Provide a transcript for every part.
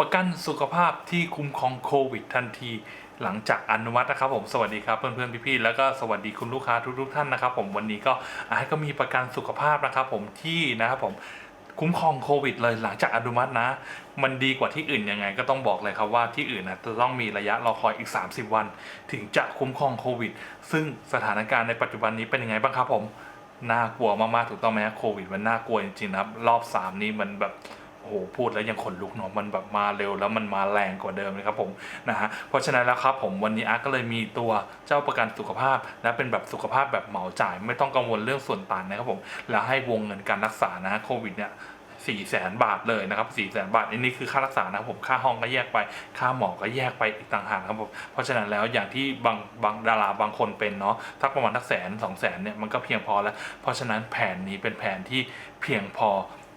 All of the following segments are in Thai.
ประกันสุขภาพที่คุ้มครองโควิดทันทีหลังจากอนุมัตินะครับผมสวัสดีครับเพื่อนๆพี่ๆแล้วก็สวัสดีคุณลูกค้าทุกๆท่านนะครับผมวันนี้ก็อาก็มีประกันสุขภาพนะครับผมที่นะครับผมคุ้มครองโควิดเลยหลังจากอนุมัตินะ มันดีกว่าที่อื่นยังไง ก็ต้องบอกเลยครับว่าที่อื่นนะจะต้องมีระยะรอคอยอีก 30 วัน ถึงจะคุ้มครองโควิด ซึ่งสถานการณ์ในปัจจุบันนี้เป็นยังไงบ้างครับผมน่ากลัวมากๆถูกต้องไหมฮะโควิดมันน่ากลัวจริงๆนะครับรอบสามนี้มันแบบ โอ้โหพูดแล้วยังขนลุกเนาะมันแบบมาเร็วแล้วมันมาแรงกว่าเดิมเลยครับผมนะฮะเพราะฉะนั้นแล้วครับผมวันนี้อาร์ตก็เลยมีตัวเจ้าประกันสุขภาพและเป็นแบบสุขภาพแบบเหมาจ่าย ไม่ต้องกังวลเรื่องส่วนต่างนะครับผมแล้วให้วงเงินการรักษานะโควิดเนี่ยสี่แสนบาทเลยนะครับสี่แสนบาทอันนี้คือค่ารักษานะครับผมค่าห้องก็แยกไป ค่าหมอก็แยกไปอีกต่างหากครับผมเพราะฉะนั้นแล้วอย่างที่บางบางดาราบางคนเป็นเนาะทักประมาณทักแสนสองแสนเนี่ยมันก็เพียงพอแล้ว เพราะฉะนั้นแผนนี้เป็นแผนที่เพียงพอ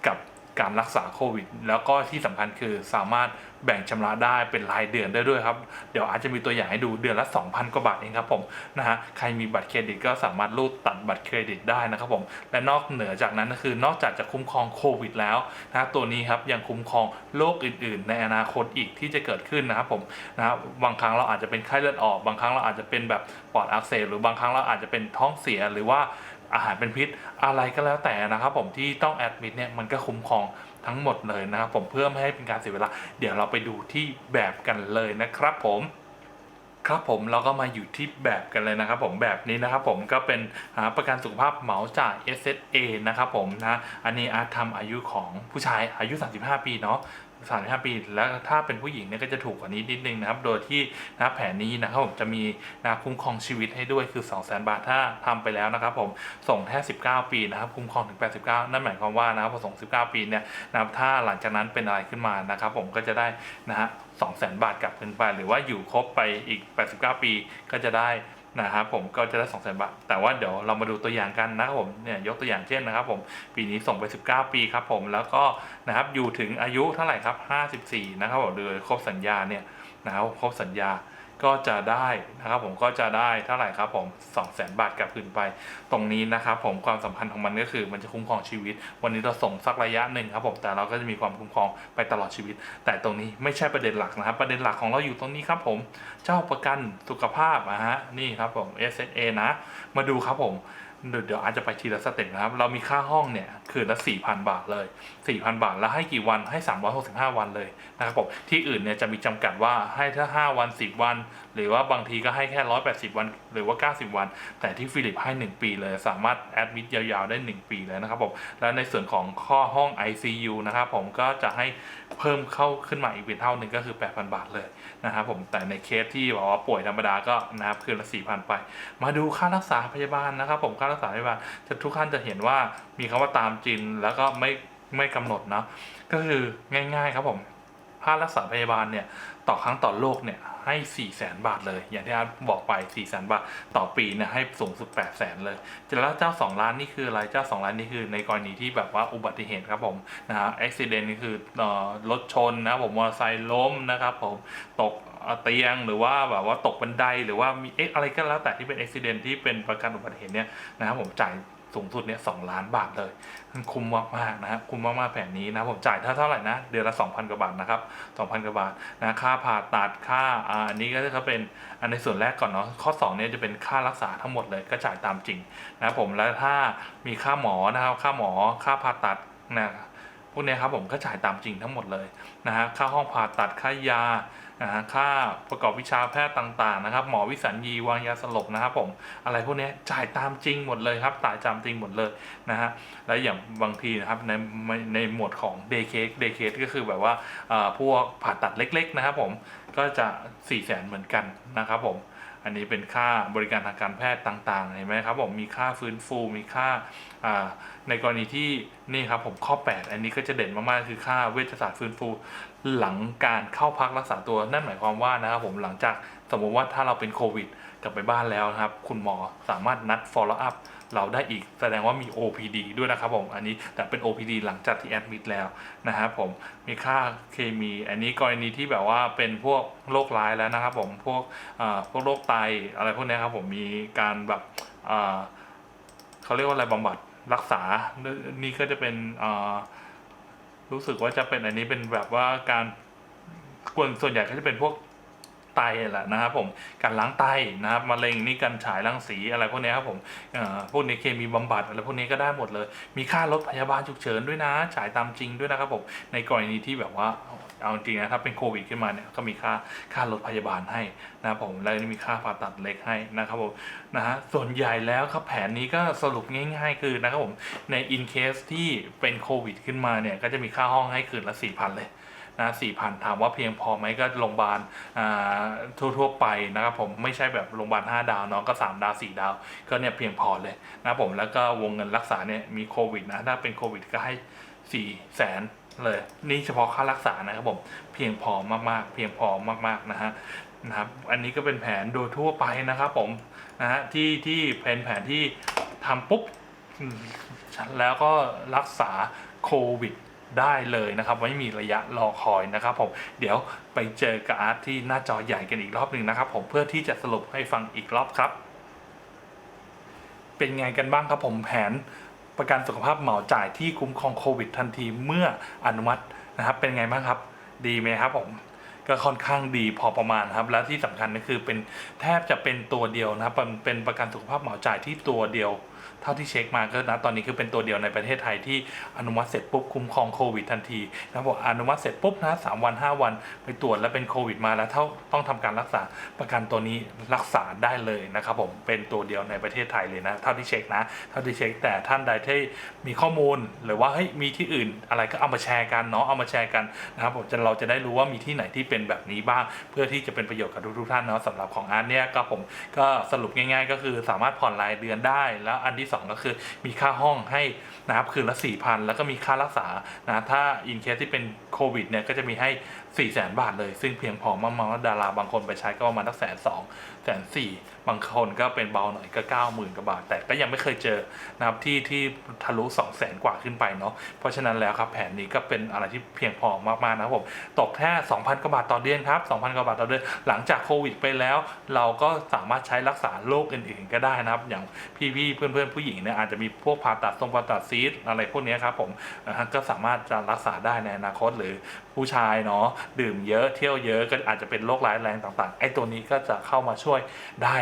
กับ การรักษาโควิด แล้วก็ที่สำคัญคือสามารถแบ่งชำระได้เป็นรายเดือนได้ด้วยครับ เดี๋ยวอาจจะมีตัวอย่างให้ดูเดือนละ 2,000 กว่าบาทเองครับผมนะฮะใครมีบัตรเครดิตก็สามารถรูดตัดบัตรเครดิตได้นะครับผมและนอกเหนือจากนั้นก็คือนอกจากจะคุ้มครองโควิด แล้วนะตัวนี้ครับยังคุ้มครองโรคอื่น ๆ ในอนาคตอีกที่จะเกิดขึ้นนะครับผมนะครับบางครั้งเราอาจจะเป็นไข้เลือดออก บางครั้งเราอาจจะเป็นแบบปอดอักเสบหรือบางครั้งเราอาจจะเป็นท้องเสียหรือว่า อาหารเป็นพิษอะไรก็แล้วแต่นะครับ ผมที่ต้องแอดมิดเนี่ยมันก็คุ้มครองทั้งหมดเลยนะครับ ผมเพื่อไม่ให้เป็นการเสียเวลา เดี๋ยวเราไปดูที่แบบกันเลยนะครับผมครับผมเราก็มาอยู่ที่แบบกันเลยนะครับ ผมแบบนี้นะครับ ผมก็เป็นหาประกันสุขภาพเหมาจ่าย SSA นะครับผมนะอันนี้อาทำอายุของผู้ชายอายุ 35 ปีเนาะ 35 ปี แล้วถ้าเป็นผู้หญิงเนี่ยก็จะถูกกว่านี้นิดนึงนะครับ โดยที่นะแผนนี้นะครับผมจะมีนะคุ้มครองชีวิตให้ด้วยคือ 2 0 0 0 0 0 บาทถ้าทำไปแล้วนะครับผมส่งแค่19 ปีนะครับคุ้มครองถึง 89 นั่นหมายความว่านะครับพอส่ง 19 ปีเนี่ยนะครับถ้าหลังจากนั้นเป็นอะไรขึ้นมานะครับ ผมก็จะได้นะฮะ2 0 0 0 0 0 บาทกลับคืนไป หรือว่าอยู่ครบไปอีก 89 ปีก็จะได้ นะครับผมก็จะได้2 0 0 0 0 0บาทแต่ว่าเดี๋ยวเรามาดูตัวอย่างกันนะครับผมเนี่ยยกตัวอย่างเช่นนะครับผมปีนี้ส่งไป 19 ปีครับผมแล้วก็นะครับอยู่ถึงอายุเท่าไหร่ครับ 54 นะครับผมโดยครบสัญญาเนี่ยนะครับครบสัญญา ก็จะได้นะครับผมก็จะได้เท่าไหร่ครับผม2 0 0 0 0 0 บาทกลับคืนไป ตรงนี้นะครับผมความสัมพันธ์ของมันก็คือมันจะคุ้มครองชีวิต วันนี้เราส่งสักระยะหนึ่งครับผมแต่เราก็จะมีความคุ้มครองไปตลอดชีวิต แต่ตรงนี้ไม่ใช่ประเด็นหลักนะครับ ประเด็นหลักของเราอยู่ตรงนี้ครับผม เจ้าประกันสุขภาพนะฮะนี่ครับผม SSA นะ มาดูครับผม เดี๋ยวเดี๋ยวอาจจะไปทีละสเต็ปนะครับ เรามีค่าห้องเนี่ยคืนละ 4,000 บาทเลย 4,000 บาทแล้วให้กี่วันให้ 365 วันเลยนะครับผมที่อื่นเนี่ยจะมีจำกัดว่าให้ถ้า 5 วัน 10 วัน หรือว่าบางทีก็ให้แค่ 180 วัน หรือว่า 90 วัน แต่ที่ฟิลิปให้ 1 ปีเลย สามารถแอดมิดยาวๆได้ 1 ปีเลยนะครับผมแล้วในส่วนของข้อห้อง ICU นะครับผมก็จะให้เพิ่มเข้าขึ้นมาอีกเป็นเท่าหนึ่งก็คือ 8,000 บาทเลย นะครับผมแต่ในเคสที่บอกว่าป่วยธรรมดาก็นะครับคืนละสี่พันไป มาดูค่ารักษาพยาบาลนะครับ ผมค่ารักษาพยาบาลจะทุกท่านจะเห็นว่ามีคำว่าตามจินแล้วก็ไม่ไม่กำหนดเนาะก็คือง่าย ๆ ครับผมค่ารักษาพยาบาลเนี่ยต่อครั้งต่อโรคเนี่ย ให้4 0 0 0 0 0บาทเลย อย่างที่อาร์ตบอกไป4 0 0 0 0 0บาทต่อปีนี่ยให้สูงสุด8 0 0 0 0 0เลยแล้วเจ้า 2 ล้านนี่คืออะไรเจ้า 2 ล้านนี่คือในกรณีที่แบบว่าอุบัติเหตุครับผมนะฮะอุบิเหตุนี่คือรถชนนะผมมอเตอร์ไซค์ล้มนะครับผมตกเตียงหรือว่าแบบว่าตกบันไดหรือว่ามีเอ๊ะอะไรก็แล้วแต่ที่เป็นอุบิเหตุที่เป็นประกันอุบัติเหตุเนี่ยนะครับผมจ่าย สูงสุดเนี่ยสล้านบาทเลย คุ้มมากๆนะครับคุ้มมากๆแผนนี้นะผมจ่ายเท่าเท่าไหร่นะ เดือนละ 2,000 กว่าบาทนะครับ 2,000 กว่าบาทนะค่าผ่าตัดค่าอันนี้ก็จะเป็นอันในส่วนแรกก่อนเนาะข้อ2เนี่ยจะเป็นค่ารักษาทั้งหมดเลยก็จ่ายตามจริงนะผมแล้วถ้ามีค่าหมอนะครับค่าหมอค่าผ่าตัดนะพวกนี้ครับผมก็จ่ายตามจริงทั้งหมดเลยนะฮะค่าห้องผ่าตัดค่ายา ค่าประกอบวิชาแพทย์ต่างๆนะครับ หมอวิสัญญีวางยาสลบนะครับผมอะไรพวกนี้จ่ายตามจริงหมดเลยครับจ่ายตามจริงหมดเลยนะฮะและอย่างบางทีนะครับในในหมวดของ day case day case ก็คือแบบว่าพวกผ่าตัดเล็กๆนะครับผมก็จะ4ี่แสนเหมือนกันนะครับผม อันนี้เป็นค่าบริการทางการแพทย์ต่างๆเห็นไหมครับผมมีค่าฟื้นฟูมีค่าในกรณีที่นี่ครับผมข้อ 8 อันนี้ก็จะเด่นมากๆคือค่าเวชศาสตร์ฟื้นฟู หลังการเข้าพักรักษาตัวนั่นหมายความว่านะครับผมหลังจากสมมติว่าถ้าเราเป็นโควิดกลับไปบ้านแล้วนะครับ คุณหมอสามารถนัด follow up เราได้อีกแสดงว่ามี OPD ด้วยนะครับผมอันนี้แต่เป็น OPD หลังจากที่แอดมิดแล้วนะครับผมมีค่าเคมี อันนี้กรณีที่แบบว่าเป็นพวกโรคร้ายแล้วนะครับผมพวกพวกโรคไตอะไรพวกนี้ครับผมมีการแบบเขาเรียกว่าอะไรบำบัดรักษา นี่ก็จะเป็นรู้สึกว่าจะเป็นอันนี้เป็นแบบว่าการควรส่วนใหญ่ก็จะเป็นพวก ไตแหละนะครับผมการล้างไตนะครับมะเร็งนี่การฉายรังสีอะไรพวกนี้ครับผมเอ่อพวกนี้เคมีบำบัดอะไรพวกนี้ก็ได้หมดเลย มีค่ารถพยาบาลฉุกเฉินด้วยนะฉายตามจริงด้วยนะครับผมในกรณีที่แบบว่าเอาจริงนะถ้าเป็นโควิดขึ้นมาเนี่ยก็มีค่าค่ารถพยาบาลให้นะครับผมแล้วมีค่าผ่าตัดเล็กให้นะครับผมนะฮะส่วนใหญ่แล้วครับแผนนี้ก็สรุปง่าย ๆ คือนะครับผมใน in case ที่เป็นโควิดขึ้นมาเนี่ยก็จะมีค่าห้องให้คืนละ4 0 0 0เลย นะสี่พันถามว่าเพียงพอไหมก็โรงพยาบาลทั่วๆไปนะครับผมไม่ใช่แบบโรงพยาบาล5ดาวเนาะก็ 3 ดาว 4 ดาว ก็เนี่ยเพียงพอเลยนะผมแล้วก็วงเงินรักษาเนี่ยมีโควิดนะถ้าเป็นโควิดก็ให้4แสนเลยนี่เฉพาะค่ารักษานะครับผมเพียงพอมากๆ เพียงพอมากๆนะฮะนะครับอันนี้ก็เป็นแผนโดยทั่วไปนะครับผมนะฮะที่ที่เป็นแผนที่ทำปุ๊บแล้วก็รักษาโควิด ได้เลยนะครับ ไม่มีระยะรอคอยนะครับผมเดี๋ยวไปเจอกับอาร์ตที่หน้าจอใหญ่กันอีกรอบหนึ่งนะครับ ผมเพื่อที่จะสรุปให้ฟังอีกรอบครับ เป็นไงกันบ้างครับผมแผนประกันสุขภาพเหมาจ่ายที่คุ้มครองโควิดทันทีเมื่ออนุมัตินะครับ เป็นไงบ้างครับ ดีไหมครับผมก็ค่อนข้างดีพอประมาณครับ และที่สำคัญก็คือเป็นแทบจะเป็นตัวเดียวนะครับเป็นประกันสุขภาพเหมาจ่ายที่ตัวเดียว เท่าที่เช็คมาก็นะตอนนี้คือเป็นตัวเดียวในประเทศไทยที่อนุมัติเสร็จปุ๊บคุ้มครองโควิดทันทีนะบอกอนุมัติเสร็จปุ๊บนะสามวันห้าวันไปตรวจแล้วเป็นโควิดมาแล้วเท่าต้องทำการรักษาประกันตัวนี้รักษาได้เลยนะครับผมเป็นตัวเดียวในประเทศไทยเลยนะเท่าที่เช็คนะเท่าที่เช็คแต่ท่านใดที่มีข้อมูลหรือว่าเฮ้ยมีที่อื่นอะไรก็เอามาแชร์กันเนาะเอามาแชร์กันนะครับผมจะเราจะได้รู้ว่ามีที่ไหนที่เป็นแบบนี้บ้าง เพื่อที่จะเป็นประโยชน์กับทุกๆท่านเนาะสำหรับของอาร์ตเนี่ยก็ผมก็สรุปง่าย ๆ ก็คือสามารถผ่อนรายเดือนได้แล้วอันนที่สองก็คือมีค่าห้องให้นะครับคืนละ4 0 0 0 แล้วก็มีค่ารักษานะถ้าอินเคสที่เป็นโควิดเนี่ยก็จะมีให้ 4 0 0 0 0 0 บาทเลย ซึ่งเพียงพอมากๆดาราบางคนไปใช้ก็ประมาณสักแสนสองแสนสี่ บางคนก็เป็นเบาหน่อยก็ 9 0,000กว่าบาท แต่ก็ยังไม่เคยเจอนะครับที่ที่ทะลุ 2 0 0 0 0 0กว่าขึ้นไปเนาะเพราะฉะนั้นแล้วครับแผนนี้ก็เป็นอะไรที่เพียงพอมากๆนะครับผมตกแค่ 2,000กว่าบาทต่อเดือนครับ 2,000กว่าบาทต่อเดือนหลังจากโควิดไปแล้ว เราก็สามารถใช้รักษาโรคอื่นๆก็ได้นะครับ อย่างพี่ๆเพื่อนๆผู้หญิงเนี่ยอาจจะมีพวกผ่าตัดทรงผ่าตัดซีสอะไรพวกนี้ครับผมก็สามารถจะรักษาได้ในอนาคตหรือ ผู้ชายเนาะดื่มเยอะเที่ยวเยอะก็อาจจะเป็นโรคร้ายแรงต่างๆไอ้ตัวนี้ก็จะเข้ามาช่วยได้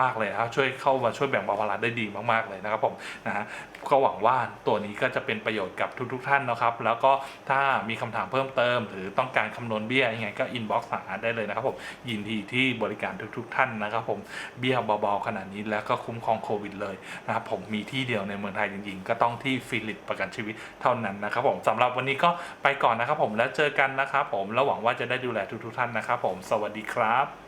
มากๆเลยนะครับช่วยเข้ามาช่วยแบ่งเบาภาระได้ดีมากๆเลยนะครับผมนะฮะก็หวังว่าตัวนี้ก็จะเป็นประโยชน์กับทุก ๆ ท่านนะครับ แล้วก็ถ้ามีคำถามเพิ่มเติม หรือต้องการคำนวณเบี้ยยังไงก็อินบ็อกซ์หาได้เลยนะครับผมยินดีที่บริการทุก ๆ ท่านนะครับ ผมเบี้ยเบาๆขนาดนี้แล้วก็คุ้มครองโควิดเลยนะครับผมมีที่เดียวในเมืองไทยจริงๆ ก็ต้องที่ฟิลิปประกันชีวิตเท่านั้นนะครับผมสำหรับวันนี้ก็ไปก่อนนะครับผมแล้วเจอกันนะครับผมแล้วหวังว่าจะได้ดูแลทุก ๆ ท่านนะครับผมสวัสดีครับ